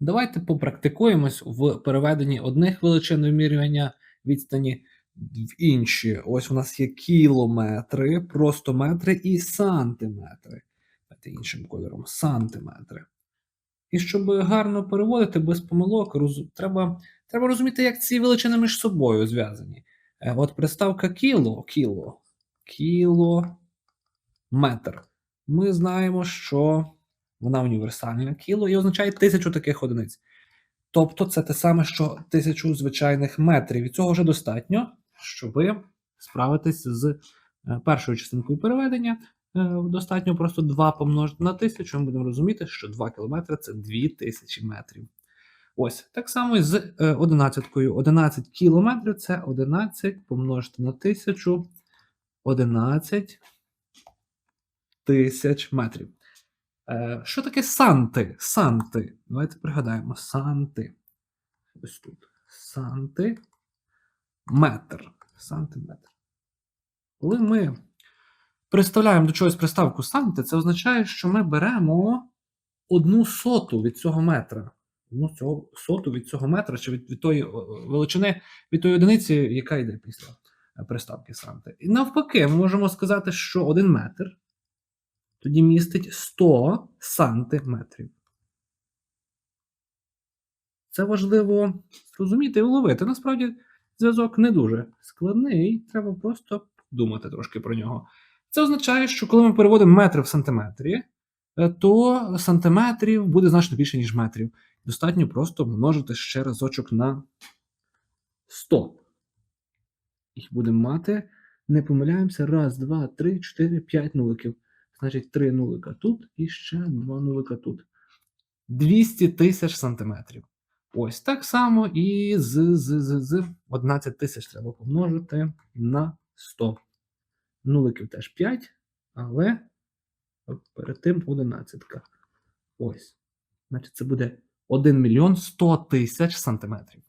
Давайте попрактикуємось в переведенні одних величин вимірювання відстані в інші. Ось у нас є кілометри, просто метри і сантиметри. Давайте іншим кольором сантиметри. І щоб гарно переводити без помилок, роз... треба, треба розуміти, як ці величини між собою зв'язані. Е, От приставка кіло, кіло, метр. Ми знаємо, що вона універсальна кіло і означає тисячу таких одиниць. Тобто це те саме, що тисячу звичайних метрів. І цього вже достатньо, щоб справитись з е, першою частинкою переведення. Е, Достатньо просто 2 помножити на тисячу. Ми будемо розуміти, що 2 кілометри це 2000 метрів. Ось так само і з е, одинадцяткою. 11 кілометрів це 11 помножити на тисячу. 11 тисяч метрів. Е, Що таке санти? Санти. Давайте пригадаємо. Санти. Ось тут. Санти. Метр. Сантиметр. Коли ми представляємо до чогось приставку санти, це означає, що ми беремо одну соту від цього метра. Одну цього, соту від цього метра, чи від, від тої величини, від тої одиниці, яка йде після е, приставки санти. І навпаки, ми можемо сказати, що один метр тоді містить 100 сантиметрів. Це важливо зрозуміти і уловити. Насправді, зв'язок не дуже складний, треба просто думати трошки про нього. Це означає, що коли ми переводимо метри в сантиметрі, е, то сантиметрів буде значно більше, ніж метрів. Достатньо просто множити ще разочок на 100. Їх будемо мати. Не помиляємося. Раз, два, три, чотири, п'ять нуликів. Значить, 3 нулика тут і ще 2 нулика тут. 200 тисяч сантиметрів. Ось так само і з, з, з, з 11 тисяч треба помножити на 100. Нуликів теж 5, але перед тим 11. Ось. Значить, це буде 1 мільйон 100 тисяч сантиметрів.